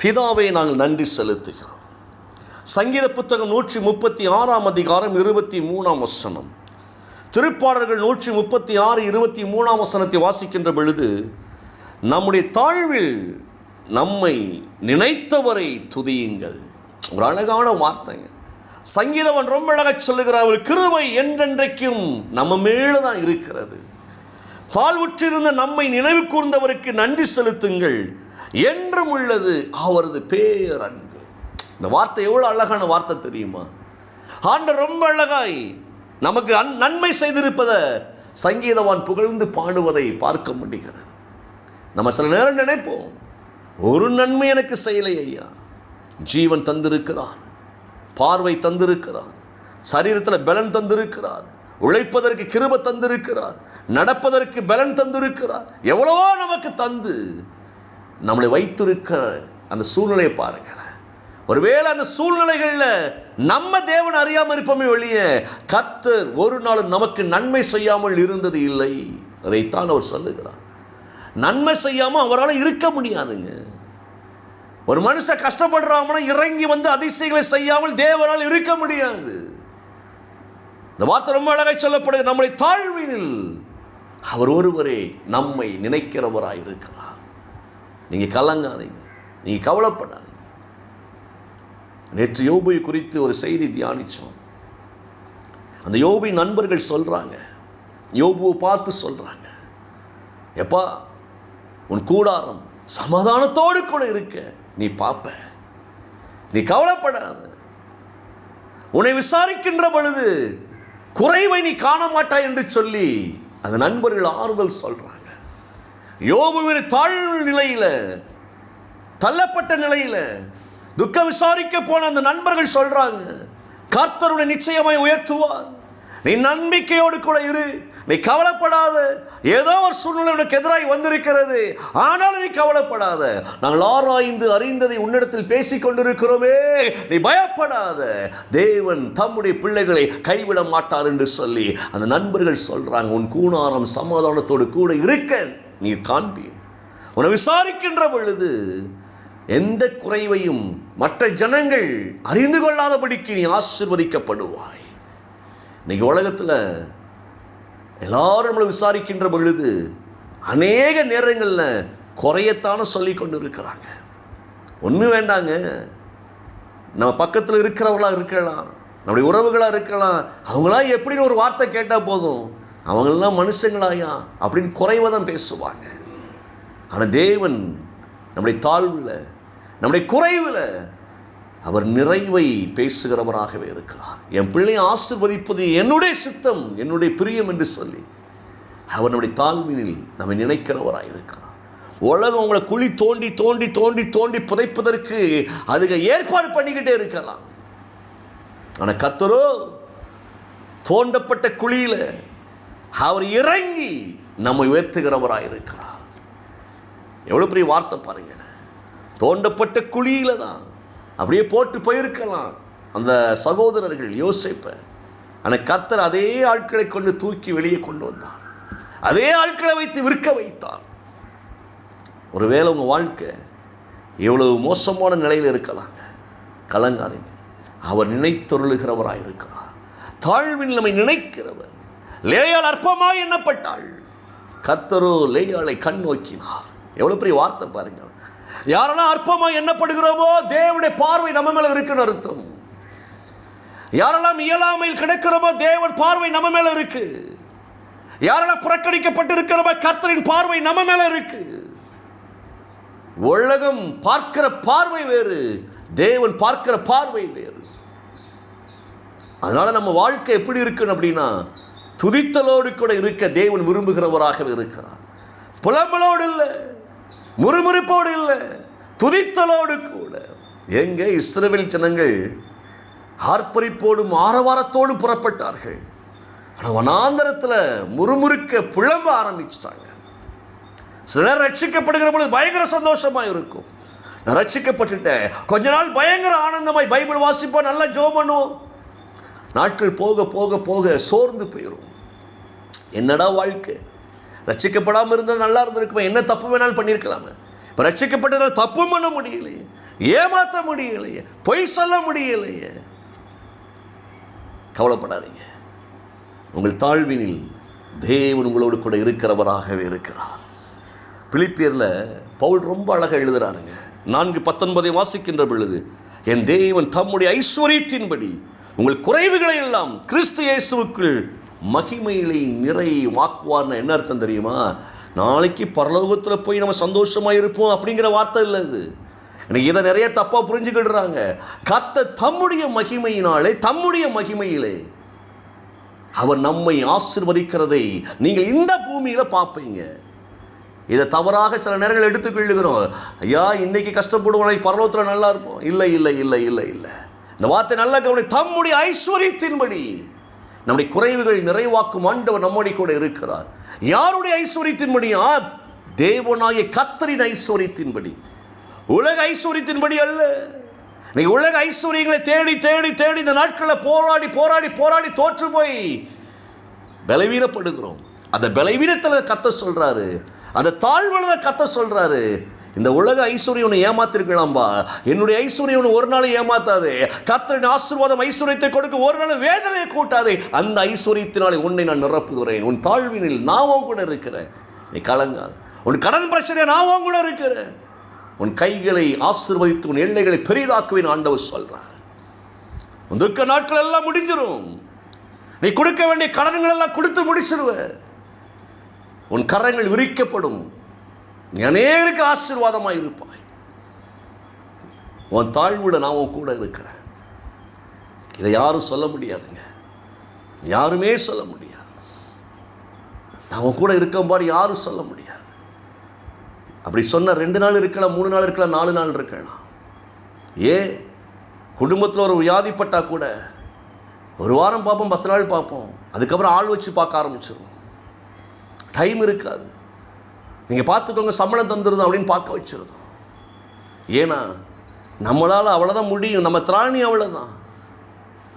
பிதாவை நாங்கள் நன்றி செலுத்துகிறோம். சங்கீத புத்தகம் நூற்றி முப்பத்தி ஆறாம் அதிகாரம் இருபத்தி மூணாம் வசனம். திருப்பாடல்கள் நூற்றி முப்பத்தி ஆறு இருபத்தி மூணாம் வசனத்தை வாசிக்கின்ற பொழுது நம்முடைய தாழ்வில் நம்மை நினைத்தவரை துதியுங்கள். ஒரு அழகான வார்த்தைங்க. சங்கீதவன் ரொம்ப அழகாக சொல்லுகிறார் அவர் கிருவை என்றென்றைக்கும் நம்ம மேலே தான் இருக்கிறது. தாழ்வுற்றிருந்த நம்மை நினைவு கூர்ந்தவருக்கு நன்றி செலுத்துங்கள். என்றும் உள்ளது அவரது பேரன்பு. இந்த வார்த்தை எவ்வளோ அழகான வார்த்தை தெரியுமா? ஆண்டவர் ரொம்ப அழகாய் நமக்கு அன் நன்மை செய்திருப்பதை சங்கீதவான் புகழ்ந்து பாடுவதை பார்க்க முடிகிறது. நம்ம சில நேரம் நினைப்போம் ஒரு நன்மை எனக்கு செய்யலை ஐயா. ஜீவன் தந்திருக்கிறார் பார்வை தந்திருக்கிறார் சரீரத்தில் பலன் தந்திருக்கிறார் உழைப்பதற்கு கிருப தந்திருக்கிறார் நடப்பதற்கு பலன் தந்திருக்கிறார் எவ்வளவோ நமக்கு தந்து நம்மளை வைத்திருக்கிற அந்த சூழ்நிலையை பாருங்களேன். ஒருவேளை அந்த சூழ்நிலைகளில் நம்ம தேவன் அறியாமல் இருப்போமே வெளியே கத்தர் ஒரு நாளும் நமக்கு நன்மை செய்யாமல் இருந்தது இல்லை. அதைத்தான் அவர் சொல்லுகிறார். நன்மை செய்யாமல் அவரால் இருக்க முடியாதுங்க. ஒரு மனுஷன் கஷ்டப்படுறாங்கன்னா இறங்கி வந்து அதிசயங்களை செய்யாமல் தேவனால் இருக்க முடியாது. இந்த வார்த்தை ரொம்ப அழகாய் சொல்லப்படுது நம்முடைய தாழ்வில் அவர் ஒருவரே நம்மை நினைக்கிறவராக இருக்கிறார் நீங்கள் கலங்காதீங்க. நீங்கள் கவலைப்படாதீங்க. நேற்று யோபை குறித்து ஒரு செய்தி தியானித்தோம் அந்த யோபை நண்பர்கள் சொல்கிறாங்க யோபுவை பார்த்து சொல்கிறாங்க எப்பா உன் கூடாரம் சமாதானத்தோடு கூட இருக்க நீ பார்ப்ப. நீ கவலைப்படாத. உன்னை விசாரிக்கின்ற பொழுது குறைவை நீ காண மாட்டாய் என்று சொல்லி அந்த நண்பர்கள் ஆறுதல் சொல்றாங்க. யோபுவின் தாழ்வு நிலையில் தள்ளப்பட்ட நிலையில் துக்க விசாரிக்க போன அந்த நண்பர்கள் சொல்கிறாங்க கர்த்தருடைய நிச்சயமாய் உயர்த்துவார். நீ நம்பிக்கையோடு கூட இரு. நீ கவலைப்படாத. ஏதோ ஒரு சூழ்நிலை உனக்கு எதிராய் வந்திருக்கிறது. ஆனாலும் நீ கவலைப்படாத. நாங்கள் ஆராய்ந்து அறிந்ததை உன்னிடத்தில் பேசிக் கொண்டிருக்கிறோமே. நீ பயப்படாத. தேவன் தம்முடைய பிள்ளைகளை கைவிட மாட்டார் என்று சொல்லி அந்த நண்பர்கள் சொல்கிறாங்க உன் கூணாரம் சமாதானத்தோடு கூட இருக்க. நீ காண்பீர். உன்னை விசாரிக்கின்ற பொழுது எந்த குறைவையும் மற்ற ஜனங்கள் அறிந்து கொள்ளாதபடிக்கு நீ ஆசிர்வதிக்கப்படுவாய். இன்னைக்கு உலகத்தில் எல்லாரும் நம்மளை விசாரிக்கின்ற பொழுது அநேக நேரங்களில் குறையத்தானே சொல்லி கொண்டு இருக்கிறாங்க ஒன்றும் வேண்டாங்க. நம்ம பக்கத்தில் இருக்கிறவங்களாக இருக்கலாம் நம்முடைய உறவுகளாக இருக்கலாம் அவங்களாம் எப்படின்னு ஒரு வார்த்தை கேட்டால் போதும். அவங்களெல்லாம் மனுஷங்களாயா? அப்படின்னு குறைவை தான் பேசுவாங்க. ஆனால் தேவன் நம்முடைய தாழ்வில் நம்முடைய குறைவில் அவர் நிறைவை பேசுகிறவராகவே இருக்கிறார். என் பிள்ளையை ஆசிர்வதிப்பது என்னுடைய சித்தம் என்னுடைய பிரியம் என்று சொல்லி அவர் நம்முடைய தாழ்வினில் நம்ம நினைக்கிறவராக இருக்கிறார். உலகம் உங்களை குழி தோண்டி தோண்டி தோண்டி தோண்டி புதைப்பதற்கு அதுக்கு ஏற்பாடு பண்ணிக்கிட்டே இருக்கலாம். ஆனால் கத்தரோ தோண்டப்பட்ட குழியில் அவர் இறங்கி நம்மை உயர்த்துகிறவராக இருக்கிறார் எவ்வளோ பெரிய வார்த்தை பாருங்க. தோண்டப்பட்ட குழியில தான் அப்படியே போட்டு போயிருக்கலாம் அந்த சகோதரர்கள் யோசிப்ப. ஆனால் கர்த்தர் அதே ஆட்களை கொண்டு தூக்கி வெளியே கொண்டு வந்தார். அதே ஆட்களை வைத்து விற்க வைத்தார். ஒருவேளை உங்கள் வாழ்க்கை எவ்வளவு மோசமான நிலையில் இருக்கலாங்க. கலங்காதீங்க. அவர் நினைத்தொருளுகிறவராக இருக்கிறார் தாழ்வின் நம்மை நினைக்கிறவர். லேயால் அற்பமாய் எண்ணப்பட்டாள். கர்த்தரோ லேயாளை கண் நோக்கினார். எவ்வளோ பெரிய வார்த்தை பாருங்க யாரெல்லாம் அற்பமாக எண்ணப்படுகிறோமோ தேவனுடைய பார்வை நம்ம மேல இருக்குன்னு அர்த்தம். யாரெல்லாம் இயலாமையில் கிடைக்கிறோமோ தேவன் பார்வை நம்ம மேல இருக்கு. யாரெல்லாம் புறக்கணிக்கப்பட்டு இருக்கிறோமோ கர்த்தரின் பார்வை நம்ம மேல இருக்கு. உலகம் பார்க்கிற பார்வை வேறு தேவன் பார்க்கிற பார்வை வேறு. அதனால நம்ம வாழ்க்கை எப்படி இருக்குன்னு அப்படின்னா துதித்தலோடு கூட இருக்க தேவன் விரும்புகிறவராகவே இருக்கிறார். புலம்பலோடு இல்லை முறுமுறுப்போடு இல்லை துதித்தலோடு கூட. எங்கே இஸ்ரேவில் ஜனங்கள் ஆர்ப்பரிப்போடும் ஆரவாரத்தோடு புறப்பட்டார்கள். ஆனால் வனாந்தரத்தில் முறுமுறுக்க புலம்ப ஆரம்பிச்சிட்டாங்க. சிலர் ரட்சிக்கப்படுகிற பொழுது பயங்கர சந்தோஷமா இருக்கும். நான் ரட்சிக்கப்பட்டுட்டேன். கொஞ்ச நாள் பயங்கர ஆனந்தமாய் பைபிள் வாசிப்போம் நல்லா ஜோ பண்ணுவோம். நாட்கள் போக போக போக சோர்ந்து போயிடும் என்னடா வாழ்க்கை? ரட்சிக்கப்படாமல் இருந்தால் நல்லா இருந்திருக்குமே. என்ன தப்பு வேணாலும் பண்ணியிருக்கலாமே. இப்போ ரட்சிக்கப்பட்டதால் தப்பு பண்ண முடியலையே. ஏமாற்ற முடியலையே. பொய் சொல்ல முடியலையே. கவலைப்படாதீங்க. உங்கள் தாழ்வினில் தேவன் உங்களோடு கூட இருக்கிறவராகவே இருக்கிறார். பிலிப்பியரில் பவுல் ரொம்ப அழகாக எழுதுறாருங்க. நான்கு பத்தொன்பதை வாசிக்கின்ற பொழுது என் தேவன் தம்முடைய ஐஸ்வர்யத்தின்படி உங்கள் குறைவுகளை எல்லாம் கிறிஸ்து இயேசுவுக்குள் மகிமையிலே நிறை வாக்குவார்னு என்ன அர்த்தம் தெரியுமா? நாளைக்கு பரலோகத்தில் போய் நம்ம சந்தோஷமாக இருப்போம் அப்படிங்கிற வார்த்தை இல்லை இது. எனக்கு இதை நிறைய தப்பாக புரிஞ்சுக்கிடுறாங்க. கத்த தம்முடைய மகிமையினாலே தம்முடைய மகிமையிலே அவர் நம்மை ஆசிர்வதிக்கிறதை நீங்கள் இந்த பூமியில் பார்ப்பீங்க. இதை தவறாக சில நேரங்கள் எடுத்துக்கொள்ளுகிறோம். ஐயா இன்னைக்கு கஷ்டப்படுவோம் நாளைக்கு பரலோகத்தில் நல்லா இருப்போம். இல்லை இல்லை இல்லை இல்லை இல்லை. இந்த வார்த்தை நல்ல கவனி தம்முடைய ஐஸ்வர்யத்தின்படி நம்முடைய குறைவுகள் நிறைவாக்கும் ஆண்டவர் நம்மோட கூட இருக்கிறார். யாருடைய ஐஸ்வர்யத்தின்படியா தேவனாகிய கத்தரின் ஐஸ்வர்யத்தின்படி. உலக ஐஸ்வர்யத்தின்படி அல்ல. நீ உலக ஐஸ்வர்யங்களை தேடி தேடி தேடி இந்த நாட்களில் போராடி போராடி போராடி தோற்று போய் பலவீனப்படுகிறோம். அந்த பலவீனத்தில் கத்த சொல்கிறாரு அந்த தாழ்வுல கத்த சொல்கிறாரு இந்த உலக ஐஸ்வர்யம் உன்னை ஏமாத்திருக்கலாம்பா என்னுடைய ஐஸ்வர்யம் உன்னை ஒரு நாள் ஏமாத்தாது. கர்த்தரின் ஆசீர்வாதம் ஐஸ்வர்யத்தை கொடுக்க ஒரு நாள் வேதனையை கூட்டாது. அந்த ஐஸ்வர்யத்தினாலே உன்னை நான் நிரப்புகிறேன். உன் தாழ்வினில் நான் கூட இருக்கிறேன். நீ கலங்காது. உன் கடன் பிரச்சனை நான் கூட இருக்கிறேன். உன் கைகளை ஆசீர்வதித்து உன் எல்லைகளை பெரிதாக்குவேன் ஆண்டவர் சொல்கிறார் உன் துக்க நாட்கள் எல்லாம் முடிஞ்சிடும் நீ கொடுக்க வேண்டிய கடன்கள் எல்லாம் கொடுத்து முடிச்சிருவ. உன் கரங்கள் விரிக்கப்படும். அநேருக்கு ஆசீர்வாதமாக இருப்பாய். உன் தாழ்வுட நான் உன் கூட இருக்கிறேன். இதை யாரும் சொல்ல முடியாதுங்க. யாருமே சொல்ல முடியாது. நான் உன் கூட இருக்கம்பாடு யாரும் சொல்ல முடியாது. அப்படி சொன்ன ரெண்டு நாள் இருக்கலாம் மூணு நாள் இருக்கலாம் நாலு நாள் இருக்கலாம். ஏன் குடும்பத்தில் ஒரு வியாதிப்பட்டா கூட ஒரு வாரம் பார்ப்போம் பத்து நாள் பார்ப்போம். அதுக்கப்புறம் ஆள் வச்சு பார்க்க ஆரம்பிச்சிடும் டைம் இருக்காது. நீங்கள் பார்த்துக்கோங்க சம்பளம் தந்துடுது அப்படின்னு பார்க்க வச்சிருதோம் ஏன்னா நம்மளால் அவ்வளோதான் முடியும். நம்ம திராணி அவ்வளோதான்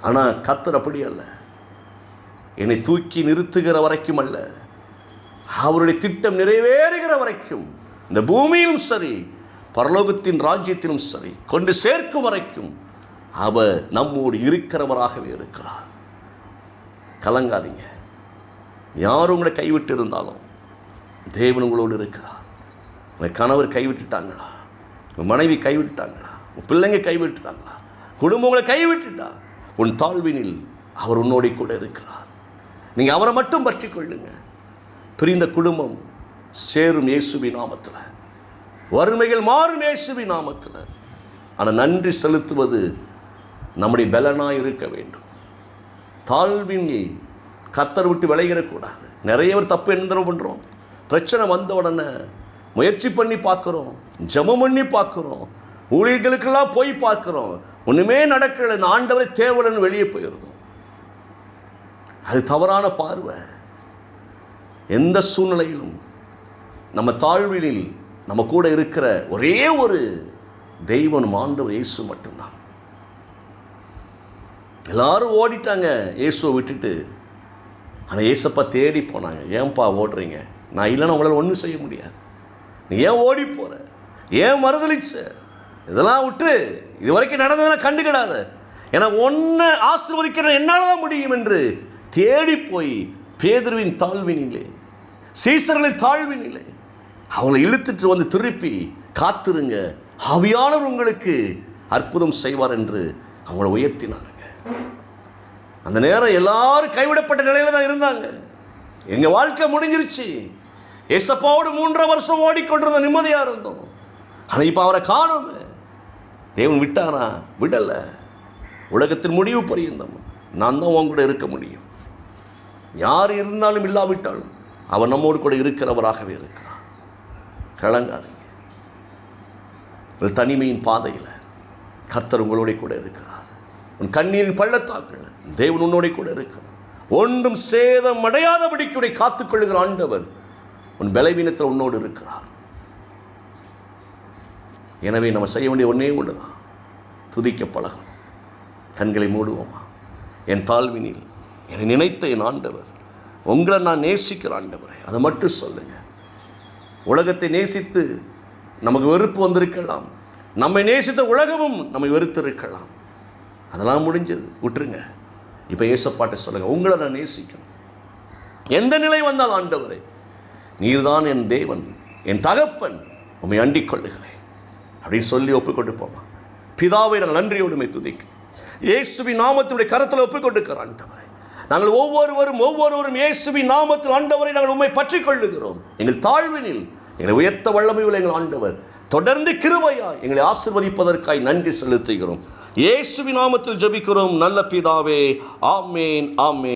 ஆனால் கத்தர் அப்படி அல்ல. என்னை தூக்கி நிறுத்துகிற வரைக்கும் அல்ல. அவருடைய திட்டம் நிறைவேறுகிற வரைக்கும் இந்த பூமியிலும் சரி பரலோகத்தின் ராஜ்யத்திலும் சரி கொண்டு சேர்க்கும் வரைக்கும் அவர் நம்மோடு இருக்கிறவராகவே இருக்கிறார். கலங்காதீங்க. யார் உங்களை கைவிட்டு இருந்தாலும் தேவன் உங்களோடு இருக்கிறார். உங்கள் கணவர் கைவிட்டுட்டாங்களா? உங்கள் மனைவி கைவிட்டுட்டாங்களா? உன் பிள்ளைங்க கைவிட்டுட்டாங்களா? குடும்பங்களை கைவிட்டுட்டா? உன் தாழ்வினில் அவர் உன்னோடி கூட இருக்கிறார். நீங்கள் அவரை மட்டும் பற்றி கொள்ளுங்க. பிரிந்த குடும்பம் சேரும் இயேசுபி நாமத்தில். வறுமைகள் மாறும் இயேசுபி நாமத்தில். ஆனால் நன்றி செலுத்துவது நம்முடைய பலனாக இருக்க வேண்டும். தாழ்வினில் கத்தர் விட்டு விளையிடக்கூடாது நிறைய பேர் தப்பு என்ன பண்ணுறோம் பிரச்சனை வந்த உடனே முயற்சி பண்ணி பார்க்குறோம் ஜமம் பண்ணி பார்க்குறோம் ஊழியர்களுக்கெல்லாம் போய் பார்க்குறோம். ஒன்றுமே நடக்கலை. இந்த ஆண்டவரை தேவலன்னு வெளியே போயிடுதும் அது தவறான பார்வை. எந்த சூழ்நிலையிலும் நம்ம தாழ்வினில் நம்ம கூட இருக்கிற ஒரே ஒரு தெய்வம் ஆண்டவர் இயேசு மட்டும்தான். எல்லாரும் ஓடிட்டாங்க. இயேசுவை விட்டுட்டு. ஆனால் இயேசப்பா தேடி போனாங்க. ஏன்பா ஓடுறீங்க? நான் இல்லைன்னா உங்களால் ஒன்றும் செய்ய முடியாது. நீ ஏன் ஓடி போகிற ஏன் மறுதளிச்ச? இதெல்லாம் விட்டு இது வரைக்கும் நடந்ததெல்லாம் கண்டுக்கிடாத. ஏன்னா ஒன்றை ஆசிர்வதிக்கிற என்னால் தான் முடியும் என்று தேடி போய் பேதுருவின் தாழ்வினிலே சீசர்களின் தாழ்வினிலே அவங்களை இழுத்துட்டு வந்து திருப்பி காத்திருங்க. ஆவியானவர் உங்களுக்கு அற்புதம் செய்வார் என்று அவங்கள உயர்த்தினாருங்க. அந்த நேரம் எல்லாரும் கைவிடப்பட்ட நிலையில தான் இருந்தாங்க. எங்கள் வாழ்க்கை முடிஞ்சிருச்சு. ஏசப்பாவோடு மூன்றரை வருஷம் ஓடிக்கொண்டிருந்த நிம்மதியாக இருந்தோம். ஆனால் இப்போ அவரை காணோமே. தேவன் விட்டாரா? விடலை. உலகத்தின் முடிவு பரியந்தம். நான் தான் உன் கூட இருக்க முடியும். யார் இருந்தாலும் இல்லாவிட்டாலும் அவர் நம்மோடு கூட இருக்கிறவராகவே இருக்கிறார். கலங்காதீங்க தனிமையின் பாதையில் கர்த்தர் உங்களோட கூட இருக்கிறார். உன் கண்ணீரின் பள்ளத்தாக்கள் தேவன் உன்னோட கூட இருக்கிறார். ஒன்றும் சேதம் அடையாதபடிக்கு காத்துக்கொள்ளுகிற ஆண்டவர் உன் பலவீனத்தில் உன்னோடு இருக்கிறார். எனவே நம்ம செய்ய வேண்டிய ஒன்றே ஒன்று தான் துதிக்க பழகணும். கண்களை மூடுவோமா? என் தாழ்வினில் என்னை நினைத்த என் ஆண்டவர் உங்களை நான் நேசிக்கிற ஆண்டவரை அதை மட்டும் சொல்லுங்க. உலகத்தை நேசித்து நமக்கு வெறுப்பு வந்திருக்கலாம். நம்மை நேசித்த உலகமும் நம்மை வெறுத்திருக்கலாம் அதெல்லாம் முடிஞ்சது. விட்டுருங்க. இப்போ ஏசப்பாட்டை சொல்லுங்கள் உங்களை நான் நேசிக்கணும். எந்த நிலை வந்தால் ஆண்டவரை நீர்தான் என் தேவன் என் தகப்பன் உண்மை அண்டிக் கொள்ளுகிறேன் அப்படின்னு சொல்லி ஒப்புக்கொண்டு போமா பிதாவை நாங்கள் நன்றியோடுமை துதிக்கு இயேசுவின் நாமத்துடைய கரத்தில் ஒப்புக்கொண்டுக்கிறோம் ஆண்டவரை நாங்கள் ஒவ்வொருவரும் ஒவ்வொருவரும் இயேசுவின் நாமத்தில் ஆண்டவரை நாங்கள் உண்மை பற்றிக் கொள்ளுகிறோம் எங்கள் தாழ்வினில் எங்களை உயர்த்த வல்லமையுள்ள எங்கள் ஆண்டவர் தொடர்ந்து கிருபையா எங்களை ஆசிர்வதிப்பதற்காய் நன்றி செலுத்துகிறோம். இயேசுவின் நாமத்தில் ஜபிக்கிறோம். நல்ல பிதாவே ஆமேன் ஆமேன்.